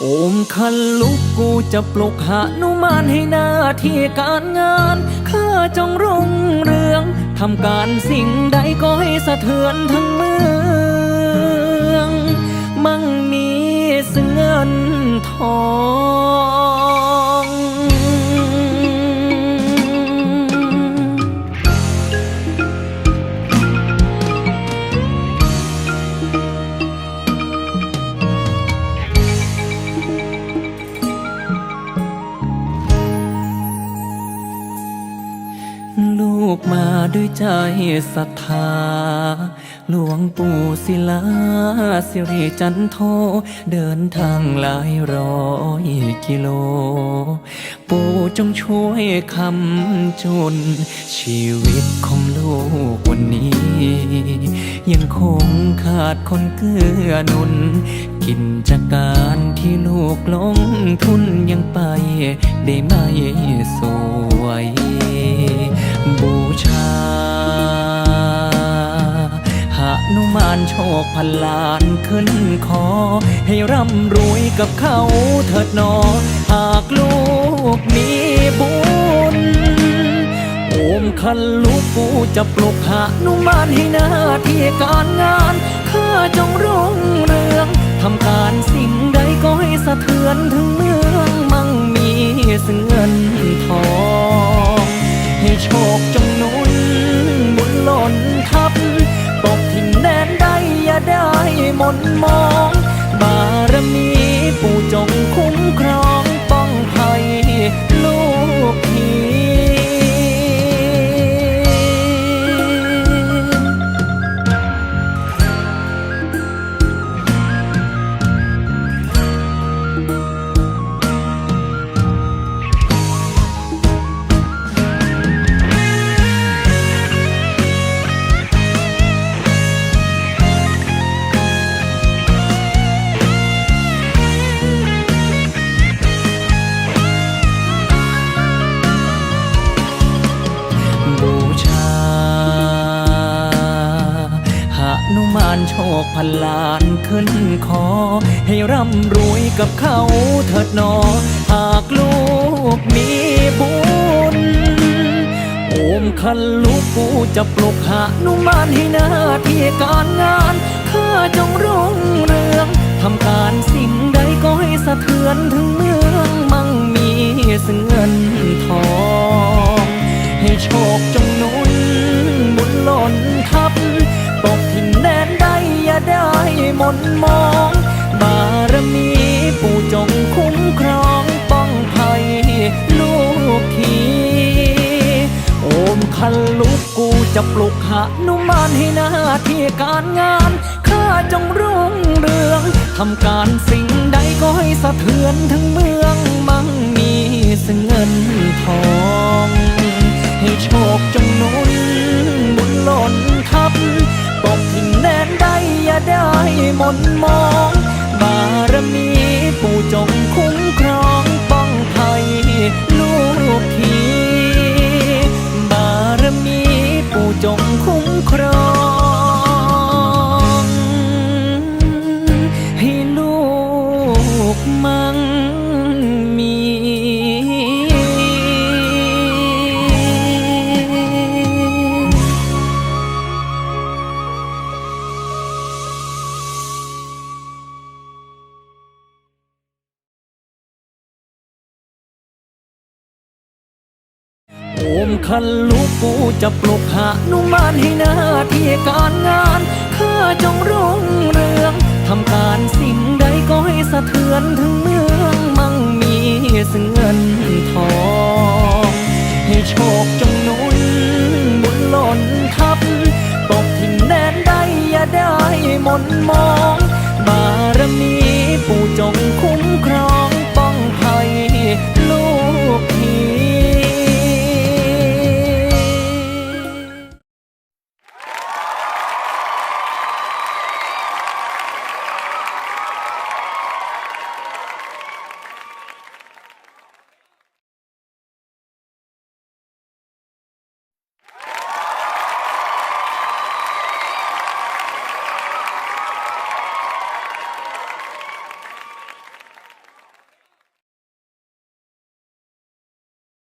โอมคันลุกกูจะปลุกหานุมานให้หน้าที่การงานข้าจงรุ่งเรืองทำการสิ่งใดก็ให้สะเทือนทั้งเมือง มั่งมีซึ่งเงินทอง ลูกมาด้วยใจศรัทธา หลวงปู่ศิลาสิริจันโท เดินทางหลายร้อยกิโล ปู่จงช่วยคำจุน ชีวิตของลูกวันนี้ ยังคงขาดคนเกื้อหนุน กิจการที่ลูกลงทุนยังไป ได้ไม่สวย บูชาหานุมานโชคพันล้านขึ้นคอ ให้ร่ำรวยกับเขาเถิดนอ หากลูกมีบุญโอมคันลูกกูจะปลุกหานุมานให้หน้าที่การงานข้าจงรุ่งเรือง ทำการสิ่งใดก็ให้สะเทือนถึงเมืองมั่งมีซึ่งเงินทองให้โชคจงนุนบุญหล่นทับ ตกถิ่นแดนใดอย่าได้หมนมอง นุมานโชคพันล้านขึ้นคอ ให้ร่ำรวยกับเขาเถิดนอ หากลูกมีบุญโอมคันลูกกูจะปลุกหานุมานให้หน้าที่การงานข้าจงรุ่งเรืองทำการสิ่งใดก็ให้สะเทือนถึง มนมอง บารมีปู่จงคุ้มครองป้องภัยลูกทีโอมคันลูกกูจะปลุกหานุมานให้หน้าที่การงาน ข้าจงรุ่งเรืองทำการสิ่งใดก็ให้สะเทือนทั้งเมือง ครอง มคันลูกกูจะปลุกหานุมานให้หน้าที่การงานข้าจงรุ่งเรืองทำการสิ่งใดก็ให้สะเทือนถึงเมืองมั่งมีซึ่งเงินทองให้โชคจงหนุนบุญหล่นทับตกถิ่นแดนใดอย่าได้หมนมอง บารมีปู่จงคุ้